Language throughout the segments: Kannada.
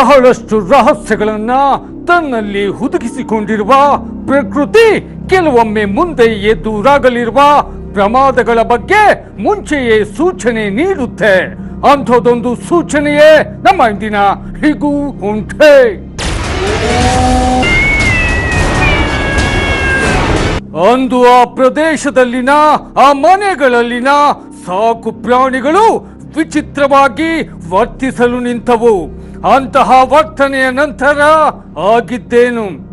ಬಹಳಷ್ಟು ರಹಸ್ಯಗಳನ್ನ ತನ್ನಲ್ಲಿ ಹುದುಗಿಸಿಕೊಂಡಿರುವ ಪ್ರಕೃತಿ ಕೆಲವೊಮ್ಮೆ ಮುಂದೆ ಎದುರಾಗಲಿರುವ ಪ್ರಮಾದಗಳ ಬಗ್ಗೆ ಮುಂಚೆಯೇ ಸೂಚನೆ ನೀಡುತ್ತೆ. ಅಂಥದೊಂದು ಸೂಚನೆಯೇ ನಮ್ಮ ಇಂದಿನ ಹಿಗೂ ಉಂಟೆ ಅಂದು ಆ ಪ್ರದೇಶದಲ್ಲಿನ, ಆ ಮನೆಗಳಲ್ಲಿನ ಸಾಕು ಪ್ರಾಣಿಗಳು ವಿಚಿತ್ರವಾಗಿ ವರ್ತಿಸಲು ನಿಂತವು. ಅಂತಹ ವರ್ತನೆಯ ನಂತರ ಆಗಿದ್ದೇನು?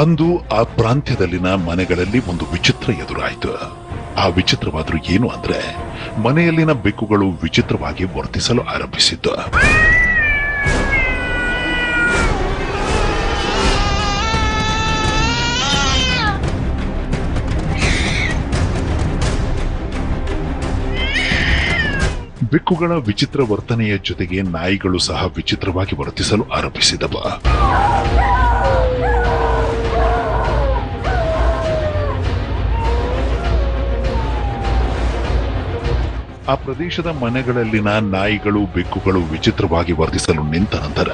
ಅಂದು ಆ ಪ್ರಾಂತ್ಯದಲ್ಲಿನ ಮನೆಗಳಲ್ಲಿ ಒಂದು ವಿಚಿತ್ರ ಎದುರಾಯಿತು. ಆ ವಿಚಿತ್ರವಾದರೂ ಏನು ಅಂದ್ರೆ ಮನೆಯಲ್ಲಿನ ಬೆಕ್ಕುಗಳು ವಿಚಿತ್ರವಾಗಿ ವರ್ತಿಸಲು ಆರಂಭಿಸಿದ್ದು. ಬೆಕ್ಕುಗಳ ವಿಚಿತ್ರ ವರ್ತನೆಯ ಜೊತೆಗೆ ನಾಯಿಗಳು ಸಹ ವಿಚಿತ್ರವಾಗಿ ವರ್ತಿಸಲು ಆರಂಭಿಸಿದವ. ಆ ಪ್ರದೇಶದ ಮನೆಗಳಲ್ಲಿನ ನಾಯಿಗಳು ಬೆಕ್ಕುಗಳು ವಿಚಿತ್ರವಾಗಿ ವರ್ತಿಸಲು ನಿಂತ ನಂತರ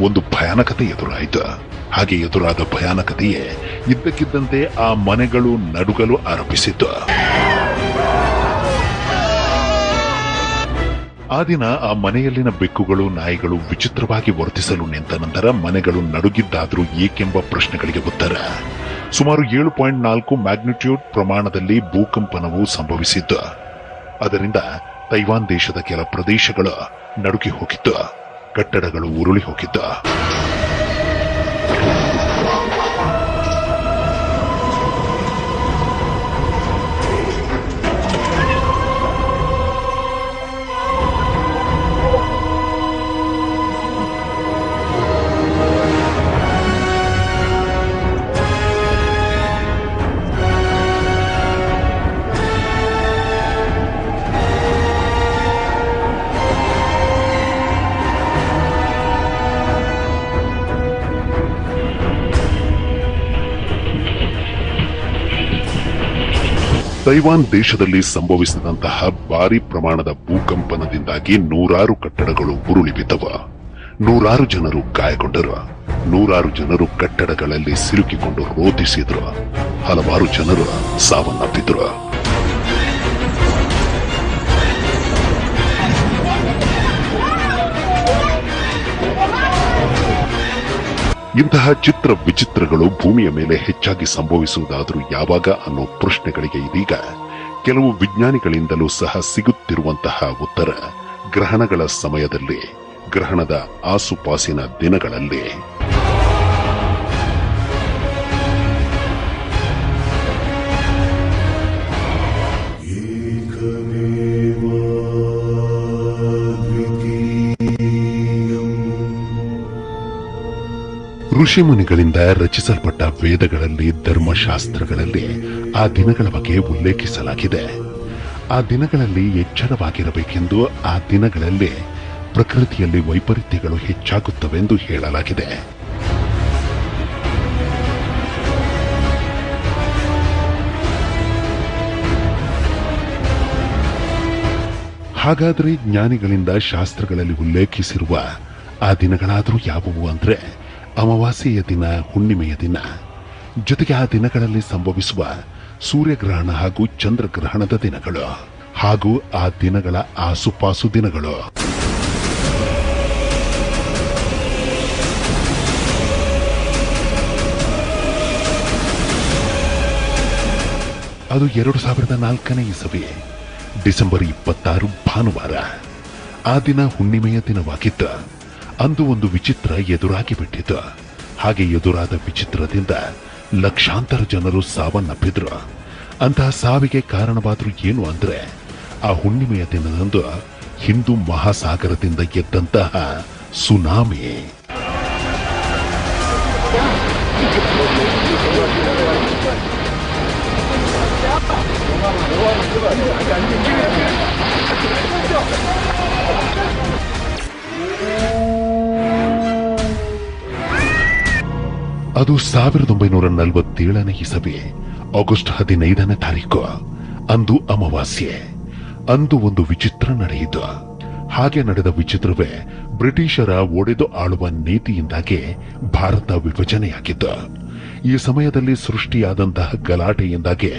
ಒಂದು ಭಯಾನಕತೆ ಎದುರಾಯಿತು. ಹಾಗೆ ಎದುರಾದ ಭಯಾನಕತೆಯೇ ಇದ್ದಕ್ಕಿದ್ದಂತೆ ಆ ಮನೆಗಳು ನಡುಗಲು ಆರಂಭಿಸಿತು ಆ ದಿನ ಆ ಮನೆಯಲ್ಲಿನ ಬೆಕ್ಕುಗಳು, ನಾಯಿಗಳು ವಿಚಿತ್ರವಾಗಿ ವರ್ತಿಸಲು ನಿಂತ ನಂತರ ಮನೆಗಳು ನಡುಗಿದ್ದಾದರೂ ಏಕೆಂಬ ಪ್ರಶ್ನೆಗಳಿಗೆ ಉತ್ತರ. ಸುಮಾರು ಏಳು ಪಾಯಿಂಟ್ ನಾಲ್ಕು ಮ್ಯಾಗ್ನಿಟ್ಯೂಡ್ ಪ್ರಮಾಣದಲ್ಲಿ ಭೂಕಂಪನವು ಸಂಭವಿಸಿದ್ದು ಅದರಿಂದ ತೈವಾನ್ ದೇಶದ ಕೆಲ ಪ್ರದೇಶಗಳು ನಡುಗಿ ಹೋಗಿದ್ದ ಕಟ್ಟಡಗಳು ಉರುಳಿ ಹೋಗಿತ್ತು. ತೈವಾನ್ ದೇಶದಲ್ಲಿ ಸಂಭವಿಸಿದಂತಹ ಭಾರಿ ಪ್ರಮಾಣದ ಭೂಕಂಪನದಿಂದಾಗಿ ನೂರಾರು ಕಟ್ಟಡಗಳು ಉರುಳಿ ಬಿದ್ದವ ನೂರಾರು ಜನರು ಗಾಯಗೊಂಡರು. ನೂರಾರು ಜನರು ಕಟ್ಟಡಗಳಲ್ಲಿ ಸಿಲುಕಿಕೊಂಡು ರೋಧಿಸಿದ್ರು. ಹಲವಾರು ಜನರು ಸಾವನ್ನಪ್ಪಿದ್ರು. ಇಂತಹ ಚಿತ್ರ ವಿಚಿತ್ರಗಳು ಭೂಮಿಯ ಮೇಲೆ ಹೆಚ್ಚಾಗಿ ಸಂಭವಿಸುವುದಾದರೂ ಯಾವಾಗ ಅನ್ನೋ ಪ್ರಶ್ನೆಗಳಿಗೆ ಇದೀಗ ಕೆಲವು ವಿಜ್ಞಾನಿಗಳಿಂದಲೂ ಸಹ ಸಿಗುತ್ತಿರುವಂತಹ ಉತ್ತರ ಗ್ರಹಣಗಳ ಸಮಯದಲ್ಲಿ, ಗ್ರಹಣದ ಆಸುಪಾಸಿನ ದಿನಗಳಲ್ಲಿ. ಋಷಿಮುನಿಗಳಿಂದ ರಚಿಸಲ್ಪಟ್ಟ ವೇದಗಳಲ್ಲಿ, ಧರ್ಮಶಾಸ್ತ್ರಗಳಲ್ಲಿ ಆ ದಿನಗಳ ಬಗ್ಗೆ ಉಲ್ಲೇಖಿಸಲಾಗಿದೆ. ಆ ದಿನಗಳಲ್ಲಿ ಎಚ್ಚರವಾಗಿರಬೇಕೆಂದು ಆ ದಿನಗಳಲ್ಲಿ ಪ್ರಕೃತಿಯಲ್ಲಿ ವೈಪರೀತ್ಯಗಳು ಹೆಚ್ಚಾಗುತ್ತವೆಂದು ಹೇಳಲಾಗಿದೆ. ಹಾಗಾದ್ರೆ ಜ್ಞಾನಿಗಳಿಂದ ಶಾಸ್ತ್ರಗಳಲ್ಲಿ ಉಲ್ಲೇಖಿಸಿರುವ ಆ ದಿನಗಳಾದರೂ ಯಾವುವು ಅಂದ್ರೆ ಅಮಾವಾಸ್ಯೆಯ ದಿನ, ಹುಣ್ಣಿಮೆಯ ದಿನ. ಜೊತೆಗೆ ಆ ದಿನಗಳಲ್ಲಿ ಸಂಭವಿಸುವ ಸೂರ್ಯಗ್ರಹಣ ಹಾಗೂ ಚಂದ್ರಗ್ರಹಣದ ದಿನಗಳು ಹಾಗೂ ಆ ದಿನಗಳ ಆಸುಪಾಸು ದಿನಗಳು. ಅದು ಎರಡು ಸಾವಿರದ ನಾಲ್ಕನೇ ಇಸವಿ, ಡಿಸೆಂಬರ್ ಇಪ್ಪತ್ತಾರು ಭಾನುವಾರ. ಆ ದಿನ ಹುಣ್ಣಿಮೆಯ ದಿನವಾಗಿತ್ತು. ಅಂದು ಒಂದು ವಿಚಿತ್ರ ಎದುರಾಗಿ ಬಿಟ್ಟಿತು. ಹಾಗೆ ಎದುರಾದ ವಿಚಿತ್ರದಿಂದ ಲಕ್ಷಾಂತರ ಜನರು ಸಾವನ್ನಪ್ಪಿದ್ರು. ಅಂತಹ ಸಾವಿಗೆ ಕಾರಣವಾದರೂ ಏನು ಅಂದ್ರೆ, ಆ ಹುಣ್ಣಿಮೆಯ ದಿನದಂದು ಹಿಂದೂ ಮಹಾಸಾಗರದಿಂದ ಎದ್ದಂತಹ ಸುನಾಮಿ. ಅದು ಸಾವಿರದ ಒಂಬೈನೂರ ನಲವತ್ತೇಳನೇ ಇಸವಿ, ಆಗಸ್ಟ್ ಹದಿನೈದನೇ ತಾರೀಕು. ಅಂದು ಅಮಾವಾಸ್ಯೆ. ಅಂದು ಒಂದು ವಿಚಿತ್ರ ನಡೆಯಿತು. ಹಾಗೆ ನಡೆದ ವಿಚಿತ್ರವೇ ಬ್ರಿಟಿಷರ ಒಡೆದು ಆಳುವ ನೀತಿಯಿಂದಾಗಿ ಭಾರತ ವಿಭಜನೆಯಾಗಿತ್ತು. ಈ ಸಮಯದಲ್ಲಿ ಸೃಷ್ಟಿಯಾದಂತಹ ಗಲಾಟೆಯಿಂದಾಗಿ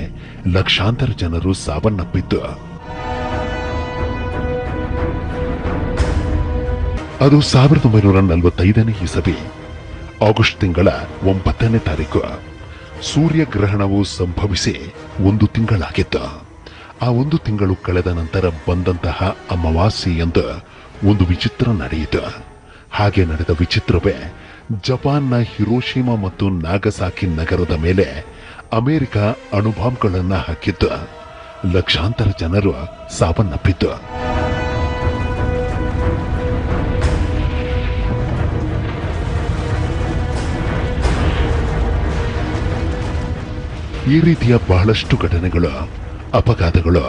ಲಕ್ಷಾಂತರ ಜನರು ಸಾವನ್ನಪ್ಪಿದ್ದು. ಅದು ಸಾವಿರದ ಒಂಬೈನೂರ ನಲವತ್ತೈದನೇ ಇಸವಿ. ಆಗಸ್ಟ್ ತಿಂಗಳ ಒಂಬತ್ತನೇ ತಾರೀಕು. ಸೂರ್ಯಗ್ರಹಣವು ಸಂಭವಿಸಿ ಒಂದು ತಿಂಗಳಾಗಿತ್ತು ಆ ಒಂದು ತಿಂಗಳು ಕಳೆದ ನಂತರ ಬಂದಂತಹ ಅಮಾವಾಸ್ಯೆ ಎಂದು ಒಂದು ವಿಚಿತ್ರ ನಡೆಯಿತು. ಹಾಗೆ ನಡೆದ ವಿಚಿತ್ರವೇ ಜಪಾನ್ನ ಹಿರೋಶಿಮಾ ಮತ್ತು ನಾಗಸಾಕಿ ನಗರದ ಮೇಲೆ ಅಮೆರಿಕ ಅಣುಬಾಂಬ್ಗಳನ್ನು ಹಾಕಿದ್ದು ಲಕ್ಷಾಂತರ ಜನರು ಸಾವನ್ನಪ್ಪಿದ್ದು ಈ ರೀತಿಯ ಬಹಳಷ್ಟು ಘಟನೆಗಳು ಅಪಘಾತಗಳು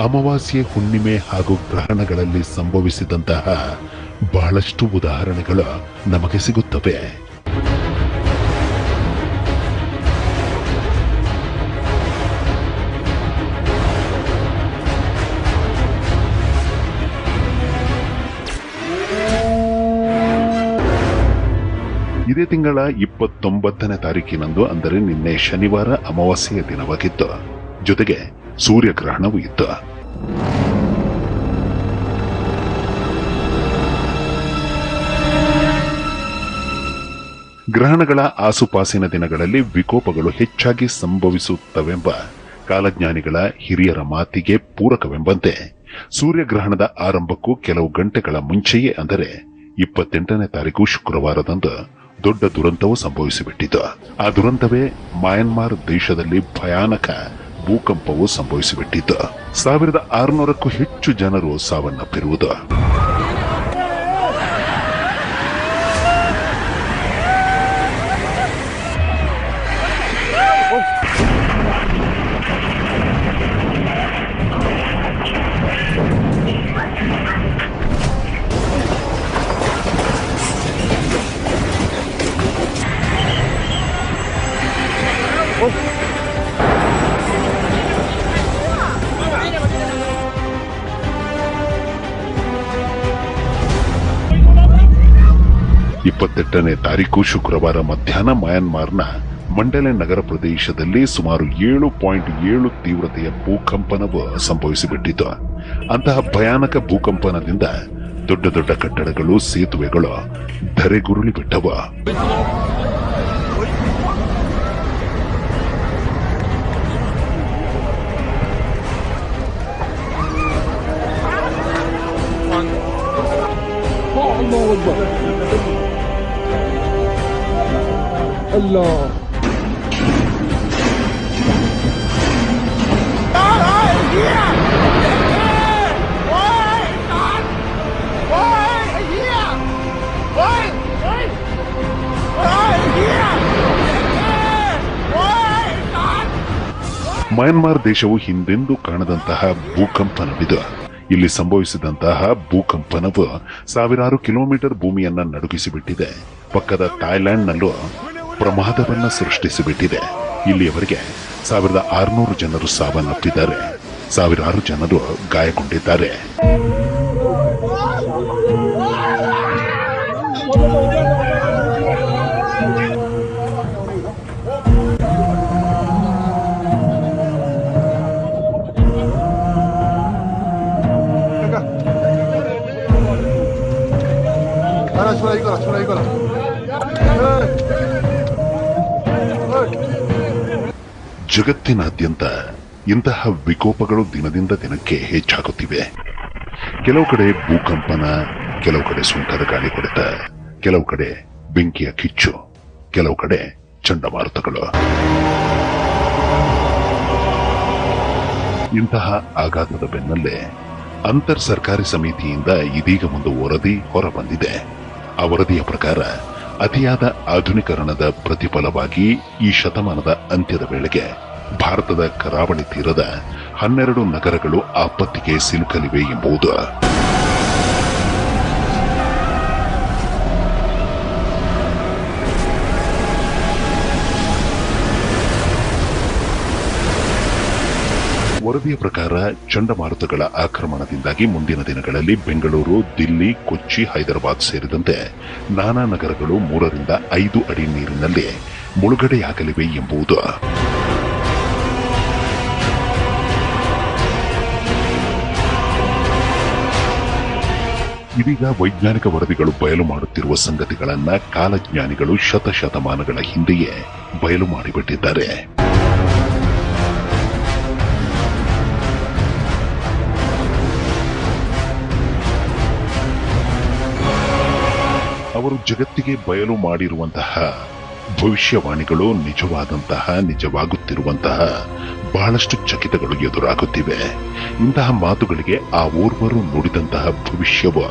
ಅಮಾವಾಸ್ಯೆ ಹುಣ್ಣಿಮೆ ಹಾಗೂ ಗ್ರಹಣಗಳಲ್ಲಿ ಸಂಭವಿಸಿದಂತಹ ಬಹಳಷ್ಟು ಉದಾಹರಣೆಗಳು ನಮಗೆ ಸಿಗುತ್ತವೆ. ಇದೇ ತಿಂಗಳ ಇಪ್ಪತ್ತೊಂಬತ್ತನೇ ತಾರೀಕಿನಂದು, ಅಂದರೆ ನಿನ್ನೆ ಶನಿವಾರ ಅಮಾವಾಸ್ಯೆಯ ದಿನವಾಗಿತ್ತು. ಜೊತೆಗೆ ಸೂರ್ಯಗ್ರಹಣವೂ ಇತ್ತು. ಗ್ರಹಣಗಳ ಆಸುಪಾಸಿನ ದಿನಗಳಲ್ಲಿ ವಿಕೋಪಗಳು ಹೆಚ್ಚಾಗಿ ಸಂಭವಿಸುತ್ತವೆಂಬ ಕಾಲಜ್ಞಾನಿಗಳ ಹಿರಿಯರ ಮಾತಿಗೆ ಪೂರಕವೆಂಬಂತೆ, ಸೂರ್ಯಗ್ರಹಣದ ಆರಂಭಕ್ಕೂ ಕೆಲವು ಗಂಟೆಗಳ ಮುಂಚೆಯೇ, ಅಂದರೆ ಇಪ್ಪತ್ತೆಂಟನೇ ತಾರೀಕು ಶುಕ್ರವಾರದಂದು ದೊಡ್ಡ ದುರಂತವು ಸಂಭವಿಸಿಬಿಟ್ಟಿತು. ಆ ದುರಂತವೇ ಮಯನ್ಮಾರ್ ದೇಶದಲ್ಲಿ ಭಯಾನಕ ಭೂಕಂಪವು ಸಂಭವಿಸಿಬಿಟ್ಟಿತು. ಸಾವಿರದ ಆರುನೂರಕ್ಕೂ ಹೆಚ್ಚು ಜನರು ಸಾವನ್ನಪ್ಪಿರುವುದು. ಇಪ್ಪತ್ತೆಂಟನೇ ತಾರೀಕು ಶುಕ್ರವಾರ ಮಧ್ಯಾಹ್ನ ಮಯನ್ಮಾರ್ನ ಮಂಡಲೆ ನಗರ ಪ್ರದೇಶದಲ್ಲಿ ಸುಮಾರು ಏಳು ಪಾಯಿಂಟ್ ಏಳು ತೀವ್ರತೆಯ ಭೂಕಂಪನವು ಸಂಭವಿಸಿಬಿಟ್ಟಿತು. ಅಂತಹ ಭಯಾನಕ ಭೂಕಂಪನದಿಂದ ದೊಡ್ಡ ದೊಡ್ಡ ಕಟ್ಟಡಗಳು ಸೇತುವೆಗಳು ಧರೆಗುರುಳಿ ಬಿಟ್ಟವು. Oh, الله ಮಯನ್ಮಾರ್ ದೇಶವು ಹಿಂದೆಂದೂ ಕಾಣದಂತಹ ಭೂಕಂಪನವಿದು ಇಲ್ಲಿ ಸಂಭವಿಸಿದಂತಹ ಭೂಕಂಪನವು ಸಾವಿರಾರು ಕಿಲೋಮೀಟರ್ ಭೂಮಿಯನ್ನ ನಡುಗಿಸಿಬಿಟ್ಟಿದೆ ಪಕ್ಕದ ಥಾಯ್ಲೆಂಡ್ನಲ್ಲೂ ಪ್ರಮಾದವನ್ನ ಸೃಷ್ಟಿಸಿಬಿಟ್ಟಿದೆ ಇಲ್ಲಿಯವರೆಗೆ ಸಾವಿರದ ಆರುನೂರು ಜನರು ಸಾವನ್ನಪ್ಪಿದ್ದಾರೆ ಸಾವಿರಾರು ಜನರು ಗಾಯಗೊಂಡಿದ್ದಾರೆ 하나 줘라 이거라 줘라 이거라 ಜಗತ್ತಿನಾದ್ಯಂತ ಇಂತಹ ವಿಕೋಪಗಳು ದಿನದಿಂದ ದಿನಕ್ಕೆ ಹೆಚ್ಚಾಗುತ್ತಿವೆ. ಕೆಲವು ಕಡೆ ಭೂಕಂಪನ, ಕೆಲವು ಕಡೆ ಸುಂಟರ ಗಾಳಿ ಹೊಡೆತ ಕೆಲವು ಕಡೆ ಬೆಂಕಿಯ ಕಿಚ್ಚು, ಕೆಲವು ಕಡೆ ಚಂಡಮಾರುತಗಳು. ಇಂತಹ ಆಘಾತದ ಬೆನ್ನಲ್ಲೇ ಅಂತರ್ ಸರ್ಕಾರಿ ಸಮಿತಿಯಿಂದ ಇದೀಗ ಒಂದು ವರದಿ ಹೊರಬಂದಿದೆ. ಆ ವರದಿಯ ಪ್ರಕಾರ ಅತಿಯಾದ ಆಧುನೀಕರಣದ ಪ್ರತಿಫಲವಾಗಿ ಈ ಶತಮಾನದ ಅಂತ್ಯದ ವೇಳೆಗೆ ಭಾರತದ ಕರಾವಳಿ ತೀರದ ಹನ್ನೆರಡು ನಗರಗಳು ಆಪತ್ತಿಗೆ ಸಿಲುಕಲಿವೆ ಎಂಬುದು ವರದಿಯ ಪ್ರಕಾರ ಚಂಡಮಾರುತಗಳ ಆಕ್ರಮಣದಿಂದಾಗಿ ಮುಂದಿನ ದಿನಗಳಲ್ಲಿ ಬೆಂಗಳೂರು, ದಿಲ್ಲಿ, ಕೊಚ್ಚಿ, ಹೈದರಾಬಾದ್ ಸೇರಿದಂತೆ ನಾನಾ ನಗರಗಳು ಮೂರರಿಂದ ಐದು ಅಡಿ ನೀರಿನಲ್ಲಿ ಮುಳುಗಡೆಯಾಗಲಿವೆ ಎಂಬುದು. ಇದೀಗ ವೈಜ್ಞಾನಿಕ ವರದಿಗಳು ಬಯಲು ಮಾಡುತ್ತಿರುವ ಸಂಗತಿಗಳನ್ನ ಕಾಲಜ್ಞಾನಿಗಳು ಶತಶತಮಾನಗಳ ಹಿಂದೆಯೇ ಬಯಲು ಮಾಡಿಬಿಟ್ಟಿದ್ದಾರೆ. ಅವರು ಜಗತ್ತಿಗೆ ಬಯಲು ಮಾಡಿರುವಂತಹ ಭವಿಷ್ಯವಾಣಿಗಳು ನಿಜವಾದಂತಹ, ನಿಜವಾಗುತ್ತಿರುವಂತಹ ಬಹಳಷ್ಟು ಚಕಿತಗಳು ಎದುರಾಗುತ್ತಿವೆ. ಇಂತಹ ಮಾತುಗಳಿಗೆ ಆ ಓರ್ವರು ನುಡಿದಂತಹ ಭವಿಷ್ಯವು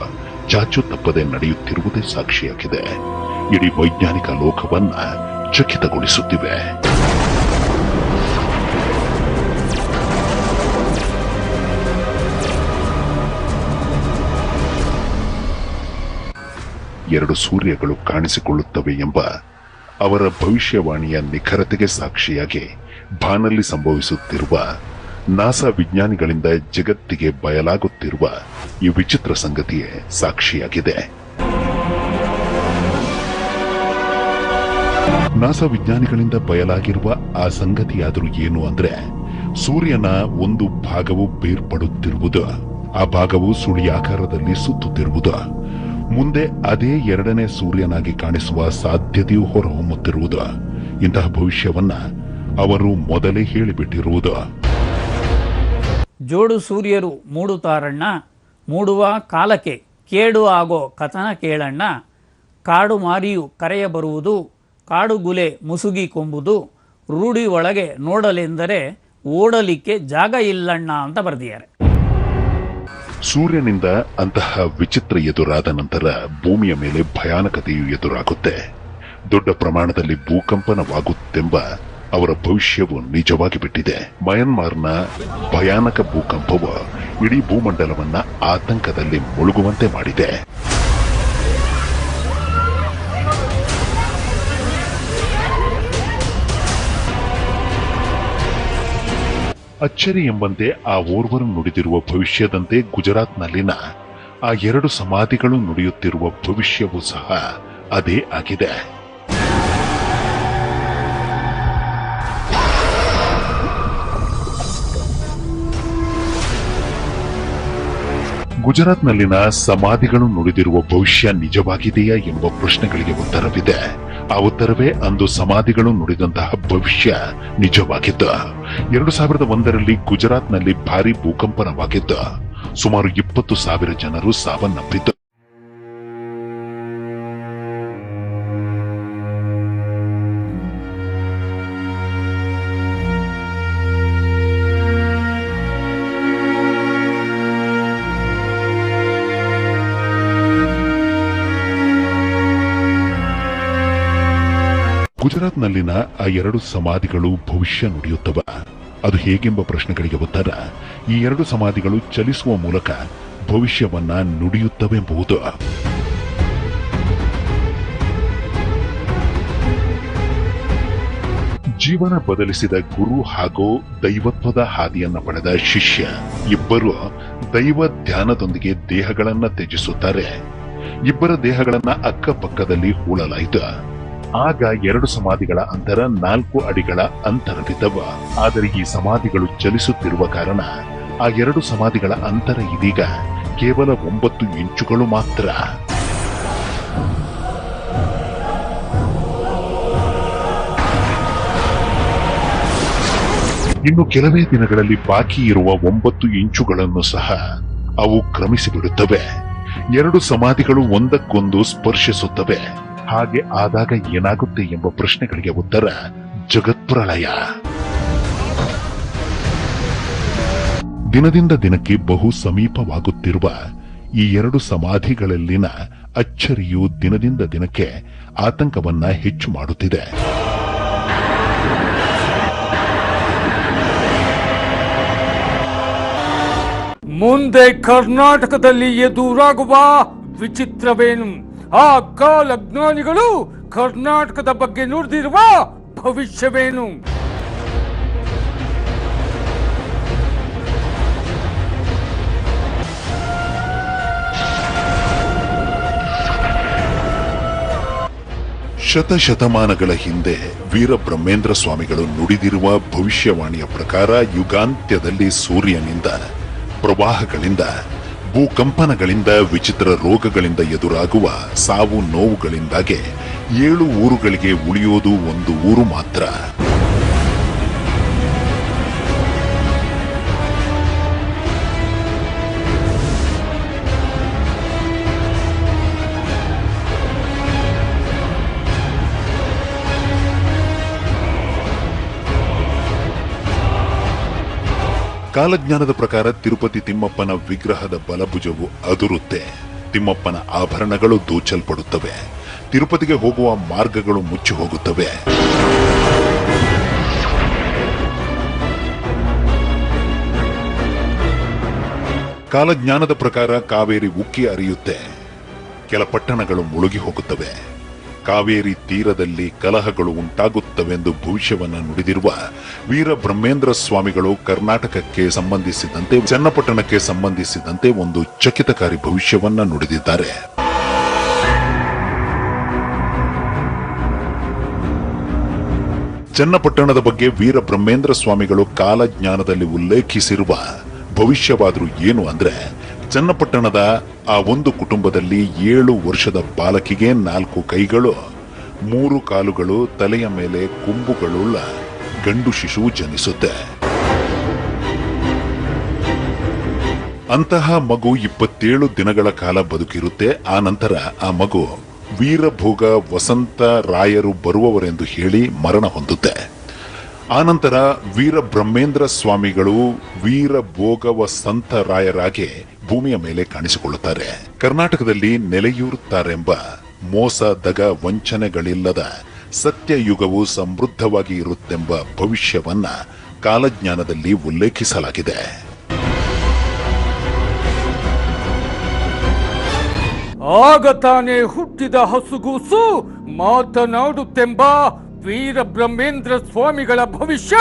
ಚಾಚು ತಪ್ಪದೆ ನಡೆಯುತ್ತಿರುವುದೇ ಸಾಕ್ಷಿಯಾಗಿದೆ. ಇಡೀ ವೈಜ್ಞಾನಿಕ ಲೋಕವನ್ನ ಚಕಿತಗೊಳಿಸುತ್ತಿವೆ. ಎರಡು ಸೂರ್ಯಗಳು ಕಾಣಿಸಿಕೊಳ್ಳುತ್ತವೆ ಎಂಬ ಅವರ ಭವಿಷ್ಯವಾಣಿಯ ನಿಖರತೆಗೆ ಸಾಕ್ಷಿಯಾಗಿ ಬಾನಲ್ಲಿ ಸಂಭವಿಸುತ್ತಿರುವ ನಾಸಾ ವಿಜ್ಞಾನಿಗಳಿಂದ ಜಗತ್ತಿಗೆ ಬಯಲಾಗುತ್ತಿರುವ ಈ ವಿಚಿತ್ರ ಸಂಗತಿಯೇ ಸಾಕ್ಷಿಯಾಗಿದೆ. ನಾಸಾ ವಿಜ್ಞಾನಿಗಳಿಂದ ಬಯಲಾಗಿರುವ ಆ ಸಂಗತಿಯಾದರೂ ಏನು ಅಂದ್ರೆ ಸೂರ್ಯನ ಒಂದು ಭಾಗವು ಬೇರ್ಪಡುತ್ತಿರುವುದು, ಆ ಭಾಗವು ಸುಳಿಯಾಕಾರದಲ್ಲಿ ಸುತ್ತುತ್ತಿರುವುದು ಮುಂದೆ ಅದೇ ಎರಡನೇ ಸೂರ್ಯನಾಗಿ ಕಾಣಿಸುವ ಸಾಧ್ಯತೆಯೂ ಹೊರಹೊಮ್ಮುತ್ತಿರುವುದು. ಇಂತಹ ಭವಿಷ್ಯವನ್ನ ಅವರು ಮೊದಲೇ ಹೇಳಿಬಿಟ್ಟಿರುವುದು. ಜೋಡು ಸೂರ್ಯರು ಮೂಡುತ್ತಾರಣ್ಣ, ಮೂಡುವ ಕಾಲಕ್ಕೆ ಕೇಡು ಆಗೋ ಕಥನ ಕೇಳಣ್ಣ, ಕಾಡು ಮಾರಿಯು ಕರೆಯ ಬರುವುದು ಕಾಡುಗುಲೆ ಮುಸುಗಿ ಕೊಂಬುದು, ರೂಢಿ ಒಳಗೆ ನೋಡಲೆಂದರೆ ಓಡಲಿಕ್ಕೆ ಜಾಗ ಇಲ್ಲಣ್ಣ ಅಂತ ಬರೆದಿದ್ದಾರೆ. ಸೂರ್ಯನಿಂದ ಅಂತಹ ವಿಚಿತ್ರ ಎದುರಾದ ನಂತರ ಭೂಮಿಯ ಮೇಲೆ ಭಯಾನಕತೆಯು ಎದುರಾಗುತ್ತೆ. ದೊಡ್ಡ ಪ್ರಮಾಣದಲ್ಲಿ ಭೂಕಂಪನವಾಗುತ್ತೆಂಬ ಅವರ ಭವಿಷ್ಯವು ನಿಜವಾಗಿ ಬಿಟ್ಟಿದೆ. ಮಯನ್ಮಾರ್ನ ಭಯಾನಕ ಭೂಕಂಪವು ಇಡೀ ಭೂಮಂಡಲವನ್ನ ಆತಂಕದಲ್ಲಿ ಮುಳುಗುವಂತೆ ಮಾಡಿದೆ. ಅಚ್ಚರಿ ಎಂಬಂತೆ ಆ ಓರ್ವರು ನುಡಿದಿರುವ ಭವಿಷ್ಯದಂತೆ ಗುಜರಾತ್ನಲ್ಲಿನ ಆ ಎರಡು ಸಮಾಧಿಗಳು ನುಡಿಯುತ್ತಿರುವ ಭವಿಷ್ಯವೂ ಸಹ ಅದೇ ಆಗಿದೆ. ಗುಜರಾತ್ನಲ್ಲಿನ ಸಮಾಧಿಗಳು ನುಡಿದಿರುವ ಭವಿಷ್ಯ ನಿಜವಾಗಿದೆಯಾ ಎಂಬ ಪ್ರಶ್ನೆಗಳಿಗೆ ಉತ್ತರವಿದೆ. ಆ ಉತ್ತರವೇ ಅಂದು ಸಮಾಧಿಗಳು ನುಡಿದಂತಹ ಭವಿಷ್ಯ ನಿಜವಾಗಿದ್ದ. ಎರಡು ಸಾವಿರದ ಒಂದರಲ್ಲಿ ಗುಜರಾತ್ನಲ್ಲಿ ಭಾರಿ ಭೂಕಂಪನವಾಗಿತ್ತು ಸುಮಾರು ಇಪ್ಪತ್ತು ಸಾವಿರ ಜನರು ಸಾವನ್ನಪ್ಪಿದ್ದು. ಗುಜರಾತ್ನಲ್ಲಿನ ಆ ಎರಡು ಸಮಾಧಿಗಳು ಭವಿಷ್ಯ ನುಡಿಯುತ್ತವ. ಅದು ಹೇಗೆಂಬ ಪ್ರಶ್ನೆಗಳಿಗೆ ಉತ್ತರ, ಈ ಎರಡು ಸಮಾಧಿಗಳು ಚಲಿಸುವ ಮೂಲಕ ಭವಿಷ್ಯವನ್ನ ನುಡಿಯುತ್ತವೆಂಬುದು ಜೀವನ ಬದಲಿಸಿದ ಗುರು ಹಾಗೂ ದೈವತ್ವದ ಹಾದಿಯನ್ನ ಪಡೆದ ಶಿಷ್ಯ ಇಬ್ಬರು ದೈವ ಧ್ಯಾನದೊಂದಿಗೆ ದೇಹಗಳನ್ನ ತ್ಯಜಿಸುತ್ತಾರೆ. ಇಬ್ಬರ ದೇಹಗಳನ್ನ ಅಕ್ಕಪಕ್ಕದಲ್ಲಿ ಹೂಳಲಾಯಿತು. ಆಗ ಎರಡು ಸಮಾಧಿಗಳ ಅಂತರ ನಾಲ್ಕು ಅಡಿಗಳ ಅಂತರವಿದ್ದವ. ಆದರೆ ಈ ಸಮಾಧಿಗಳು ಚಲಿಸುತ್ತಿರುವ ಕಾರಣ ಆ ಎರಡು ಸಮಾಧಿಗಳ ಅಂತರ ಇದೀಗ ಕೇವಲ ಒಂಬತ್ತು ಇಂಚುಗಳು ಮಾತ್ರ. ಇನ್ನು ಕೆಲವೇ ದಿನಗಳಲ್ಲಿ ಬಾಕಿ ಇರುವ ಒಂಬತ್ತು ಇಂಚುಗಳನ್ನು ಸಹ ಅವು ಕ್ರಮಿಸಿಬಿಡುತ್ತವೆ. ಎರಡು ಸಮಾಧಿಗಳು ಒಂದಕ್ಕೊಂದು ಸ್ಪರ್ಶಿಸುತ್ತವೆ. ಹಾಗೆ ಆದಾಗ ಏನಾಗುತ್ತೆ ಎಂಬ ಪ್ರಶ್ನೆಗಳಿಗೆ ಉತ್ತರ ಜಗತ್ಪ್ರಳಯ. ದಿನದಿಂದ ದಿನಕ್ಕೆ ಬಹು ಸಮೀಪವಾಗುತ್ತಿರುವ ಈ ಎರಡು ಸಮಾಧಿಗಳಲ್ಲಿನ ಅಚ್ಚರಿಯು ದಿನದಿಂದ ದಿನಕ್ಕೆ ಆತಂಕವನ್ನ ಹೆಚ್ಚು ಮಾಡುತ್ತಿದೆ. ಮುಂದೆ ಕರ್ನಾಟಕದಲ್ಲಿ ಎದುರಾಗುವ ವಿಚಿತ್ರವೇನು? ಆ ಕಾಲ ಜ್ಞಾನಿಗಳು ಕರ್ನಾಟಕದ ಬಗ್ಗೆ ನುಡಿದಿರುವ ಭವಿಷ್ಯವೇನು? ಶತಶತಮಾನಗಳ ಹಿಂದೆ ವೀರಬ್ರಹ್ಮೇಂದ್ರ ಸ್ವಾಮಿಗಳು ನುಡಿದಿರುವ ಭವಿಷ್ಯವಾಣಿಯ ಪ್ರಕಾರ ಯುಗಾಂತ್ಯದಲ್ಲಿ ಸೂರ್ಯನಿಂದ ಪ್ರವಾಹಗಳಿಂದ ಭೂಕಂಪನಗಳಿಂದ ವಿಚಿತ್ರ ರೋಗಗಳಿಂದ ಎದುರಾಗುವ ಸಾವು ನೋವುಗಳಿಂದಾಗೆ ಏಳು ಊರುಗಳಿಗೆ ಉಳಿಯೋದು ಒಂದು ಊರು ಮಾತ್ರ. ಕಾಲಜ್ಞಾನದ ಪ್ರಕಾರ ತಿರುಪತಿ ತಿಮ್ಮಪ್ಪನ ವಿಗ್ರಹದ ಬಲಭುಜವು ಅದುರುತ್ತೆ. ತಿಮ್ಮಪ್ಪನ ಆಭರಣಗಳು ದೂಚಲ್ಪಡುತ್ತವೆ. ತಿರುಪತಿಗೆ ಹೋಗುವ ಮಾರ್ಗಗಳು ಮುಚ್ಚಿ ಹೋಗುತ್ತವೆ. ಕಾಲಜ್ಞಾನದ ಪ್ರಕಾರ ಕಾವೇರಿ ಉಕ್ಕಿ ಹರಿಯುತ್ತೆ ಕೆಲ ಪಟ್ಟಣಗಳು ಮುಳುಗಿ ಹೋಗುತ್ತವೆ. ಕಾವೇರಿ ತೀರದಲ್ಲಿ ಕಲಹಗಳು ಉಂಟಾಗುತ್ತವೆಂದು ಭವಿಷ್ಯವನ್ನು ನುಡಿದಿರುವ ವೀರಬ್ರಹ್ಮೇಂದ್ರ ಸ್ವಾಮಿಗಳು ಕರ್ನಾಟಕಕ್ಕೆ ಸಂಬಂಧಿಸಿದಂತೆ, ಚನ್ನಪಟ್ಟಣಕ್ಕೆ ಸಂಬಂಧಿಸಿದಂತೆ ಒಂದು ಚಕಿತಕಾರಿ ಭವಿಷ್ಯವನ್ನ ನುಡಿದಿದ್ದಾರೆ. ಚನ್ನಪಟ್ಟಣದ ಬಗ್ಗೆ ವೀರಬ್ರಹ್ಮೇಂದ್ರ ಸ್ವಾಮಿಗಳು ಕಾಲಜ್ಞಾನದಲ್ಲಿ ಉಲ್ಲೇಖಿಸಿರುವ ಭವಿಷ್ಯವಾದರೂ ಏನು ಅಂದ್ರೆ ಚನ್ನಪಟ್ಟಣದ ಆ ಒಂದು ಕುಟುಂಬದಲ್ಲಿ ಏಳು ವರ್ಷದ ಬಾಲಕಿಗೆ ನಾಲ್ಕು ಕೈಗಳು, ಮೂರು ಕಾಲುಗಳು, ತಲೆಯ ಮೇಲೆ ಕುಂಬುಗಳುಳ್ಳ ಗಂಡು ಶಿಶು ಜನಿಸುತ್ತೆ. ಅಂತಹ ಮಗು ಇಪ್ಪತ್ತೇಳು ದಿನಗಳ ಕಾಲ ಬದುಕಿರುತ್ತೆ. ಆ ನಂತರ ಆ ಮಗು ವೀರಭೋಗ ವಸಂತ ರಾಯರು ಬರುವವರೆಂದು ಹೇಳಿ ಮರಣ ಹೊಂದುತ್ತೆ. ಆನಂತರ ವೀರಬ್ರಹ್ಮೇಂದ್ರ ಸ್ವಾಮಿಗಳು ವೀರಭೋಗವ ಸಂತ ರಾಯರಾಗಿ ಭೂಮಿಯ ಮೇಲೆ ಕಾಣಿಸಿಕೊಳ್ಳುತ್ತಾರೆ. ಕರ್ನಾಟಕದಲ್ಲಿ ನೆಲೆಯೂರುತ್ತಾರೆಂಬ ಮೋಸ, ದಗ, ವಂಚನೆಗಳಿಲ್ಲದ ಸತ್ಯಯುಗವು ಸಮೃದ್ಧವಾಗಿ ಇರುತ್ತೆಂಬ ಭವಿಷ್ಯವನ್ನ ಕಾಲಜ್ಞಾನದಲ್ಲಿ ಉಲ್ಲೇಖಿಸಲಾಗಿದೆ. ಆಗ ತಾನೇ ಹುಟ್ಟಿದ ಹಸುಗೂಸು ಮಾತನಾಡುತ್ತೆಂಬ ವೀರ ಬ್ರಹ್ಮೇಂದ್ರ ಸ್ವಾಮಿಗಳ ಭವಿಷ್ಯ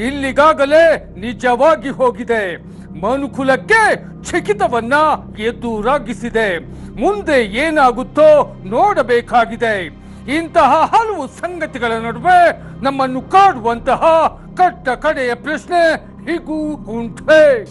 ಇಲ್ಲಿಗಾಗಲೇ ನಿಜವಾಗಿ ಹೋಗಿದೆ. ಮನುಕುಲಕ್ಕೆ ಚಕಿತವನ್ನ ಎದುರಾಗಿಸಿದೆ. ಮುಂದೆ ಏನಾಗುತ್ತೋ ನೋಡಬೇಕಾಗಿದೆ. ಇಂತಹ ಹಲವು ಸಂಗತಿಗಳ ನಡುವೆ ನಮ್ಮನ್ನು ಕಾಡುವಂತಹ ಕಟ್ಟ ಕಡೆಯ ಪ್ರಶ್ನೆ ಹೀಗೂ ಉಂಟೆ.